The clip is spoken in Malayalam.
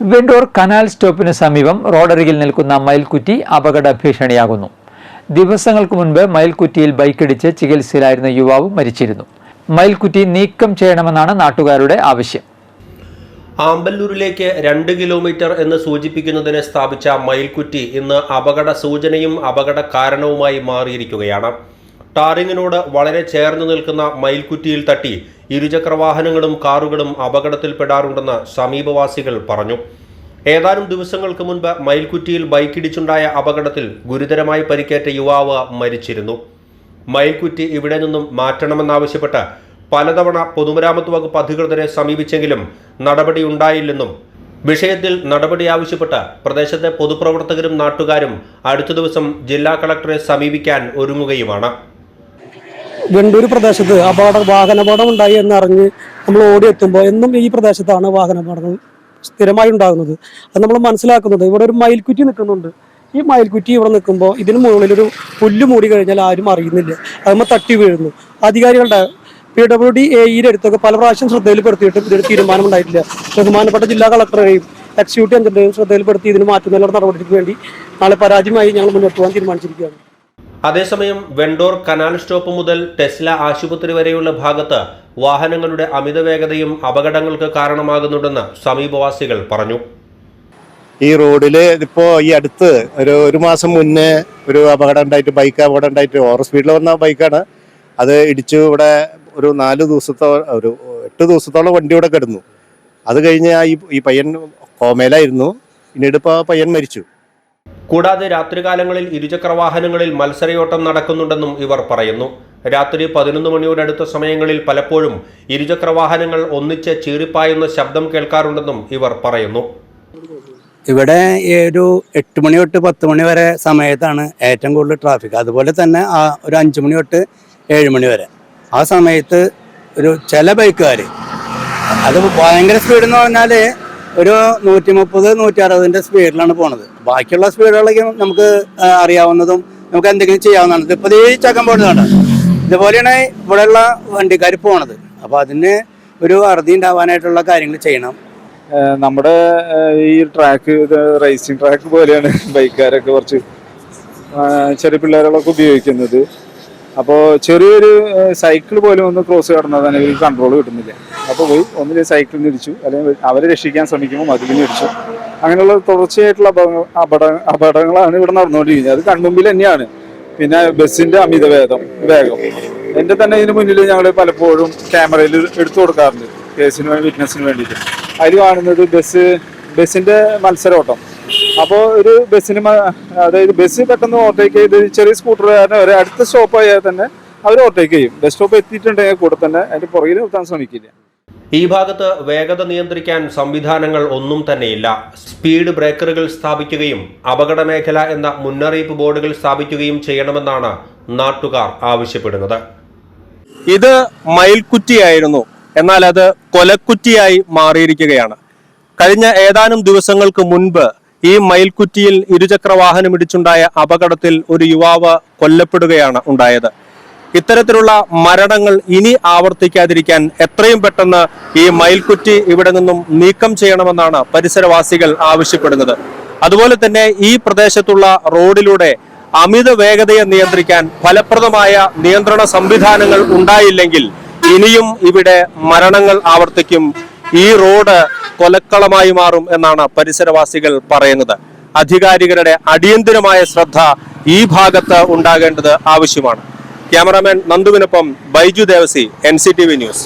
വെണ്ടൂർ കനാൽ സ്റ്റോപ്പിന് സമീപം റോഡരികിൽ നിൽക്കുന്ന മയിൽക്കുറ്റി അപകട ഭീഷണിയാകുന്നു. ദിവസങ്ങൾക്ക് മുൻപ് മയിൽക്കുറ്റിയിൽ ബൈക്കിടിച്ച് ചികിത്സയിലായിരുന്ന യുവാവ് മരിച്ചിരുന്നു. മയിൽക്കുറ്റി നീക്കം ചെയ്യണമെന്നാണ് നാട്ടുകാരുടെ ആവശ്യം. ആമ്പല്ലൂരിലേക്ക് രണ്ട് കിലോമീറ്റർ എന്ന് സൂചിപ്പിക്കുന്നതിന് സ്ഥാപിച്ച മയിൽക്കുറ്റി ഇന്ന് അപകട സൂചനയും അപകട കാരണവുമായി മാറിയിരിക്കുകയാണ്. ടാറിങ്ങിനോട് വളരെ ചേർന്ന് നിൽക്കുന്ന മയിൽക്കുറ്റിയിൽ തട്ടി ഇരുചക്രവാഹനങ്ങളും കാറുകളും അപകടത്തിൽപ്പെടാറുണ്ടെന്ന് സമീപവാസികൾ പറഞ്ഞു. ഏതാനും ദിവസങ്ങൾക്ക് മുൻപ് മയിൽക്കുറ്റിയിൽ ബൈക്കിടിച്ചുണ്ടായ അപകടത്തിൽ ഗുരുതരമായി പരിക്കേറ്റ യുവാവ് മരിച്ചിരുന്നു. മയിൽക്കുറ്റി ഇവിടെ നിന്നും മാറ്റണമെന്നാവശ്യപ്പെട്ട് പലതവണ പൊതുമരാമത്ത് വകുപ്പ് അധികൃതരെ സമീപിച്ചെങ്കിലും നടപടി ഉണ്ടായില്ലെന്നും വിഷയത്തിൽ നടപടി ആവശ്യപ്പെട്ട് പ്രദേശത്തെ പൊതുപ്രവർത്തകരും നാട്ടുകാരും അടുത്ത ദിവസം ജില്ലാ കളക്ടറെ സമീപിക്കാൻ ഒരുങ്ങുകയുമാണ്. വെണ്ടൂർ പ്രദേശത്ത് അപകട വാഹനാപകടം ഉണ്ടായി എന്നറിഞ്ഞ് നമ്മൾ ഓടിയെത്തുമ്പോൾ എന്നും ഈ പ്രദേശത്താണ് വാഹനാപകടങ്ങൾ സ്ഥിരമായി ഉണ്ടാകുന്നത്. അത് നമ്മൾ മനസ്സിലാക്കുന്നത്. ഇവിടെ ഒരു മയിൽക്കുറ്റി നിൽക്കുന്നുണ്ട്. ഈ മയിൽക്കുറ്റി ഇവിടെ നിൽക്കുമ്പോൾ ഇതിന് മുകളിൽ ഒരു പുല്ല് മൂടി കഴിഞ്ഞാൽ ആരും അറിയുന്നില്ല. അതുമ്പോൾ തട്ടി വീഴുന്നു. അധികാരികളുടെ പി ഡബ്ല്യു ഡി എയുടെ അടുത്തൊക്കെ പല പ്രാവശ്യം ശ്രദ്ധയിൽപ്പെടുത്തിയിട്ടും ഇതിന് തീരുമാനമുണ്ടായിട്ടില്ല. ബഹുമാനപ്പെട്ട ജില്ലാ കളക്ടറെയും എക്സിക്യൂട്ടീവ് എഞ്ചിന്റെയും ശ്രദ്ധയിൽപ്പെടുത്തി ഇതിന് മാറ്റുന്നതിനുള്ള നടപടിക്ക് വേണ്ടി നാളെ പരാജയമായി ഞങ്ങൾ മുന്നോട്ട് പോകാൻ തീരുമാനിച്ചിരിക്കുകയാണ്. അതേസമയം വെണ്ടോർ കനാൽ സ്റ്റോപ്പ് മുതൽ ടെസ്ല ആശുപത്രി വരെയുള്ള ഭാഗത്ത് വാഹനങ്ങളുടെ അമിത വേഗതയും അപകടങ്ങൾക്ക് കാരണമാകുന്നുണ്ടെന്ന് സമീപവാസികൾ പറഞ്ഞു. ഈ റോഡിൽ ഇപ്പോ ഈ അടുത്ത് ഒരു ഒരു മാസം മുന്നേ ഒരു അപകടം ഉണ്ടായിട്ട് ബൈക്ക് അപകടം ഉണ്ടായിട്ട് ഓവർ സ്പീഡിൽ വന്ന ബൈക്കാണ്. അത് ഇടിച്ചു ഇവിടെ ഒരു നാല് ദിവസത്തോ ഒരു എട്ട് ദിവസത്തോളം വണ്ടി ഇവിടെ കിടന്നു. അത് കഴിഞ്ഞ് ഈ ഈ പയ്യൻ കോമയിലായിരുന്നു. പിന്നീട് ഇപ്പോൾ പയ്യൻ മരിച്ചു. കൂടാതെ രാത്രികാലങ്ങളിൽ ഇരുചക്രവാഹനങ്ങളിൽ മത്സരയോട്ടം നടക്കുന്നുണ്ടെന്നും ഇവർ പറയുന്നു. രാത്രി പതിനൊന്ന് മണിയോടടുത്ത സമയങ്ങളിൽ പലപ്പോഴും ഇരുചക്രവാഹനങ്ങൾ ഒന്നിച്ച് ചീറിപ്പായുന്ന ശബ്ദം കേൾക്കാറുണ്ടെന്നും ഇവർ പറയുന്നു. ഇവിടെ ഒരു എട്ട് മണി തൊട്ട് പത്ത് മണി വരെ സമയത്താണ് ഏറ്റവും കൂടുതൽ ട്രാഫിക് അതുപോലെ തന്നെ ആ ഒരു അഞ്ച് മണി തൊട്ട് ഏഴ് മണി വരെ. ആ സമയത്ത് ഒരു ചില ബൈക്കുകാർ അത് ഭയങ്കര സ്പീഡ് എന്ന് പറഞ്ഞാൽ ഒരു നൂറ്റി മുപ്പത് നൂറ്റി അറുപതിന്റെ സ്പീഡിലാണ് പോണത്. ബാക്കിയുള്ള സ്പീഡുകളൊക്കെ നമുക്ക് അറിയാവുന്നതും നമുക്ക് എന്തെങ്കിലും ചെയ്യാവുന്നതാണ്. ഇതിപ്പോൾ ഈ ചക്കം പോണതാണ് ഇതുപോലെയാണ് ഇവിടെയുള്ള വണ്ടിക്കാർ പോണത്. അപ്പോൾ അതിന് ഒരു അറുതി ഉണ്ടാവാനായിട്ടുള്ള കാര്യങ്ങൾ ചെയ്യണം. നമ്മുടെ ഈ ട്രാക്ക് റേസിംഗ് ട്രാക്ക് പോലെയാണ് ബൈക്കുകാരൊക്കെ കുറച്ച് ചെറിയ പിള്ളേരുകളൊക്കെ ഉപയോഗിക്കുന്നത്. അപ്പോൾ ചെറിയൊരു സൈക്കിൾ പോലും ഒന്ന് ക്രോസ് കടന്നതാണ് ഇവർക്ക് കൺട്രോൾ കിട്ടുന്നില്ല. അപ്പോൾ പോയി ഒന്നിൽ നിന്ന് ഇടിച്ചു. അല്ലെങ്കിൽ അവരെ രക്ഷിക്കാൻ ശ്രമിക്കുമ്പോൾ മതിലിന് ഇടിച്ചു. അങ്ങനെയുള്ള തുടർച്ചയായിട്ടുള്ള അപകട അപകടങ്ങളാണ് ഇവിടെ നടന്നുകൊണ്ടിരിക്കുന്നത്. അത് കൺമുമ്പിൽ തന്നെയാണ്. പിന്നെ ബസ്സിന്റെ അമിത വേഗം വേഗം. എന്റെ തന്നെ ഇതിന് മുന്നിൽ ഞങ്ങൾ പലപ്പോഴും ക്യാമറയിൽ എടുത്തു കൊടുക്കാറുണ്ട്. കേസിന് വേണ്ടി വിറ്റ്നസിന് വേണ്ടിയിട്ട്. അതിൽ കാണുന്നത് ബസ് ബസ്സിന്റെ മത്സരോട്ടം. അപ്പോൾ ഒരു ബസ്സിന് അതായത് ബസ് പെട്ടെന്ന് ഓവർടേക്ക് ചെയ്ത് ചെറിയ സ്കൂട്ടറുകാരനെ ഒരു അടുത്ത സ്റ്റോപ്പ് ആയാൽ തന്നെ അവർ ഓവർടേക്ക് ചെയ്യും. ബസ് സ്റ്റോപ്പ് എത്തിയിട്ടുണ്ടെങ്കിൽ കൂടെ തന്നെ അതിന്റെ പുറകിൽ നിർത്താൻ ശ്രമിക്കില്ല. ഈ ഭാഗത്ത് വേഗത നിയന്ത്രിക്കാൻ സംവിധാനങ്ങൾ ഒന്നും തന്നെയില്ല സ്പീഡ് ബ്രേക്കറുകൾ സ്ഥാപിക്കുകയും അപകട മേഖല എന്ന മുന്നറിയിപ്പ് ബോർഡുകൾ സ്ഥാപിക്കുകയും ചെയ്യണമെന്നാണ് നാട്ടുകാർ ആവശ്യപ്പെടുന്നത്. ഇത് മയിൽക്കുറ്റിയായിരുന്നു. എന്നാൽ അത് കൊലക്കുറ്റിയായി മാറിയിരിക്കുകയാണ്. കഴിഞ്ഞ ഏതാനും ദിവസങ്ങൾക്ക് മുൻപ് ഈ മയിൽക്കുറ്റിയിൽ ഇരുചക്ര വാഹനം ഇടിച്ചുണ്ടായ അപകടത്തിൽ ഒരു യുവാവ് കൊല്ലപ്പെടുകയാണ് ഉണ്ടായത്. ഇത്തരത്തിലുള്ള മരണങ്ങൾ ഇനി ആവർത്തിക്കാതിരിക്കാൻ എത്രയും പെട്ടെന്ന് ഈ മയിൽക്കുറ്റി ഇവിടെ നിന്നും നീക്കം ചെയ്യണമെന്നാണ് പരിസരവാസികൾ ആവശ്യപ്പെടുന്നത്. അതുപോലെ തന്നെ ഈ പ്രദേശത്തുള്ള റോഡിലൂടെ അമിത വേഗതയെ നിയന്ത്രിക്കാൻ ഫലപ്രദമായ നിയന്ത്രണ സംവിധാനങ്ങൾ ഉണ്ടായില്ലെങ്കിൽ ഇനിയും ഇവിടെ മരണങ്ങൾ ആവർത്തിക്കും. ഈ റോഡ് കൊലക്കളമായി മാറും എന്നാണ് പരിസരവാസികൾ പറയുന്നത്. അധികാരികളുടെ അടിയന്തിരമായ ശ്രദ്ധ ഈ ഭാഗത്ത് ഉണ്ടാകേണ്ടത് ആവശ്യമാണ്. ക്യാമറാമാൻ നന്ദുവിനൊപ്പം ബൈജു ദേവസി എൻ ന്യൂസ്.